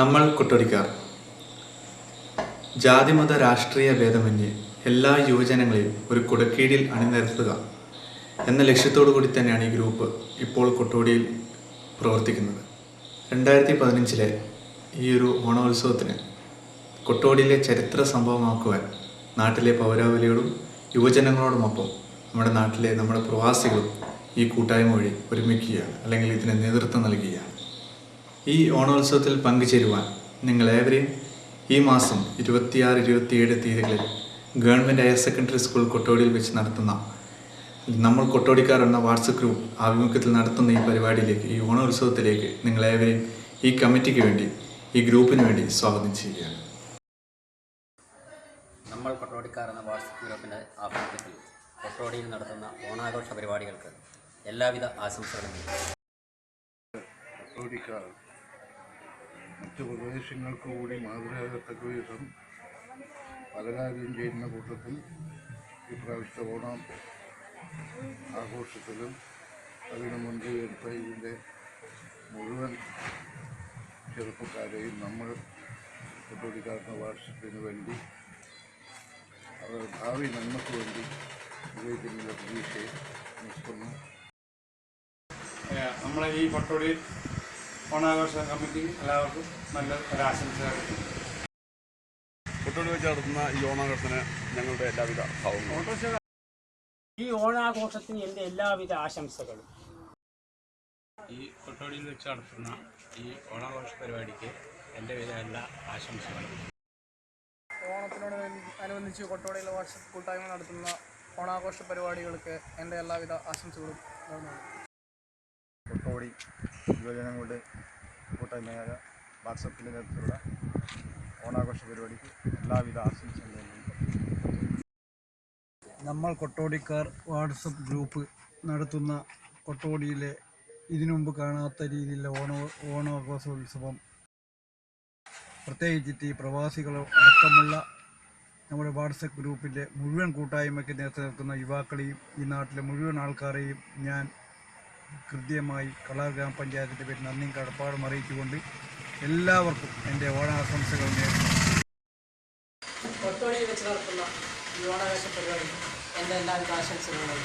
നമ്മൾ കുട്ടടിക്കാർ. ജാതിമത രാഷ്ട്രീയ ഭേദമന്യേ എല്ലാ യുവജനങ്ങളെയും ഒരു കുടക്കീഴിൽ അണിനിരത്തുക എന്ന ലക്ഷ്യത്തോടു കൂടി തന്നെയാണ് ഈ ഗ്രൂപ്പ് ഇപ്പോൾ കൊട്ടോടിയിൽ പ്രവർത്തിക്കുന്നത്. രണ്ടായിരത്തി പതിനഞ്ചിലെ ഈ ഒരു ഓണോത്സവത്തിന് കൊട്ടോടിയിലെ ചരിത്ര സംഭവമാക്കുവാൻ നാട്ടിലെ പൗരാവലിയോടും യുവജനങ്ങളോടുമൊപ്പം നമ്മുടെ നാട്ടിലെ നമ്മുടെ പ്രവാസികളും ഈ കൂട്ടായ്മ വഴി ഒരുമിക്കുകയാണ് അല്ലെങ്കിൽ ഇതിന് നേതൃത്വം നൽകുകയാണ്. ഈ ഓണോത്സവത്തിൽ പങ്കുചേരുവാൻ നിങ്ങളേവരെയും ഈ മാസം ഇരുപത്തിയാറ് ഇരുപത്തിയേഴ് തീയതികളിൽ ഗവൺമെന്റ് ഹയർ സെക്കൻഡറി സ്കൂൾ കൊട്ടോടിയിൽ വെച്ച് നടത്തുന്ന നമ്മൾ കൊട്ടോടിക്കാർ എന്ന വാട്സപ്പ് ഗ്രൂപ്പ് ആഭിമുഖ്യത്തിൽ നടത്തുന്ന ഈ പരിപാടിയിലേക്ക് ഈ ഓണോത്സവത്തിലേക്ക് നിങ്ങളേവരെയും ഈ കമ്മിറ്റിക്ക് വേണ്ടി ഈ ഗ്രൂപ്പിന് വേണ്ടി സ്വാഗതം ചെയ്യുകയാണ് നമ്മൾ കൊട്ടോടിക്കാർ എന്ന വാട്സപ്പ് ഗ്രൂപ്പിന്റെ ആഭിമുഖ്യത്തിൽ കൊട്ടോടിയിൽ നടത്തുന്ന ഓണാഘോഷ പരിപാടികൾക്ക് എല്ലാവിധ ആശംസകളും നേരുന്നു. മറ്റു പ്രദേശങ്ങൾക്ക് കൂടി മാതൃകയാകത്തക്ക വിധം പല ചെയ്യുന്ന കൂട്ടത്തിൽ ഇപ്രാവശ്യത്തെ ഓണം ആഘോഷത്തിലും അതിനു മുൻപ് എടുത്ത ഇതിന്റെ മുഴുവൻ ചെറുപ്പക്കാരെയും നമ്മൾ കത്തോലിക്കാരുടെ വാർഷിപ്പിന് വേണ്ടി അവർ ഭാവി നന്മയ്ക്ക് വേണ്ടി ഉപയോഗിക്കുന്നുള്ള പ്രതീക്ഷയെ നിൽക്കുന്നു. നമ്മളെ ഈ കൊട്ടോടി ഓണാഘോഷ കമ്മിറ്റി എല്ലാവർക്കും നല്ല ഒരാശംസ കുട്ടികൾ വെച്ച് നടത്തുന്ന ഈ ഓണാഘോഷത്തിന് ഞങ്ങളുടെ എല്ലാവിധ ഭാവങ്ങളും. ഈ ഓണാഘോഷത്തിന് എന്റെ എല്ലാവിധ ആശംസകളും. ഈ കൊട്ടോടിയിൽ വെച്ച് നടത്തുന്ന ഈ ഓണാഘോഷ പരിപാടിക്ക് എന്റെ വിധ എല്ലാ ആശംസകളും. ഓണത്തിനോട് അനുബന്ധിച്ച് കൊട്ടോടിയിൽ വാട്സപ്പ് കൂട്ടായ്മ നടത്തുന്ന ഓണാഘോഷ പരിപാടികൾക്ക് എന്റെ എല്ലാവിധ ആശംസകളും കൊട്ടോടി യുവജനങ്ങളുടെ കൂട്ടായ്മയായ വാട്സപ്പിന്റെ നേതൃത്വത്തിലുള്ള ഓണാഘോഷ പരിപാടിക്ക് എല്ലാവിധ ആശംസകളും. നമ്മൾ കൊട്ടോടിക്കാർ വാട്സപ്പ് ഗ്രൂപ്പ് നടത്തുന്ന കൊട്ടോടിയിലെ ഇതിനുമുമ്പ് കാണാത്ത രീതിയിലെ ഓണ ഓണാഘോഷോത്സവം പ്രത്യേകിച്ചിട്ട് ഈ പ്രവാസികൾ അടക്കമുള്ള നമ്മുടെ വാട്സപ്പ് ഗ്രൂപ്പിന്റെ മുഴുവൻ കൂട്ടായ്മയ്ക്ക് നേതൃത്വം നൽകുന്ന യുവാക്കളെയും ഈ നാട്ടിലെ മുഴുവൻ ആൾക്കാരെയും ഞാൻ കൃത്യമായി കളാർ ഗ്രാമപഞ്ചായത്തിന്റെ പേരിൽ നന്ദിയും കടപ്പാടും അറിയിച്ചുകൊണ്ട് എല്ലാവർക്കും എന്റെ ഓണാശംസകൾ നേരുന്നു. കൊട്ടോടിയിൽ വെച്ച് നടത്തുന്ന ഈ ഓണാവേശ പരിപാടി എന്റെ എല്ലാവിധ ആശംസകളും